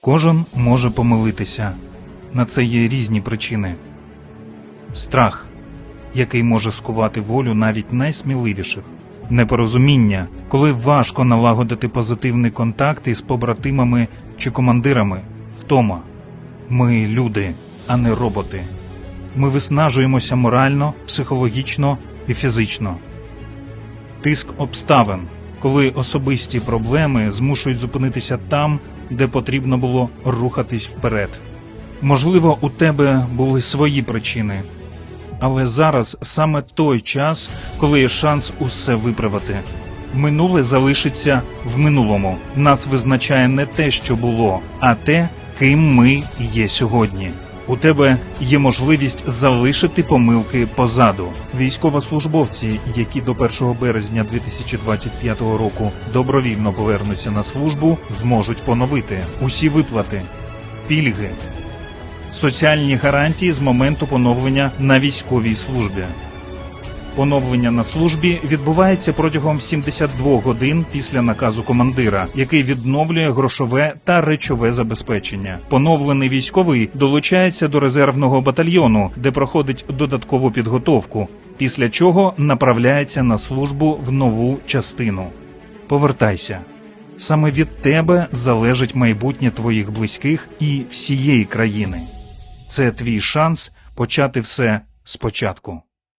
Кожен може помилитися. На це є різні причини. Страх, який може скувати волю навіть найсміливіших. Непорозуміння, коли важко налагодити позитивний контакт із побратимами чи командирами. Втома. Ми люди, а не роботи. Ми виснажуємося морально, психологічно і фізично. Тиск обставин, коли особисті проблеми змушують зупинитися там, де потрібно було рухатись вперед. Можливо, у тебе були свої причини, але зараз саме той час, коли є шанс усе виправити. Минуле залишиться в минулому. Нас визначає не те, що було, а те, ким ми є сьогодні. У тебе є можливість залишити помилки позаду. Військовослужбовці, які до 1 березня 2025 року добровільно повернуться на службу, зможуть поновити усі виплати, пільги, соціальні гарантії з моменту поновлення на військовій службі. Поновлення на службі відбувається протягом 72 годин після наказу командира, який відновлює грошове та речове забезпечення. Поновлений військовий долучається до резервного батальйону, де проходить додаткову підготовку, після чого направляється на службу в нову частину. Повертайся. Саме від тебе залежить майбутнє твоїх близьких і всієї країни. Це твій шанс почати все спочатку.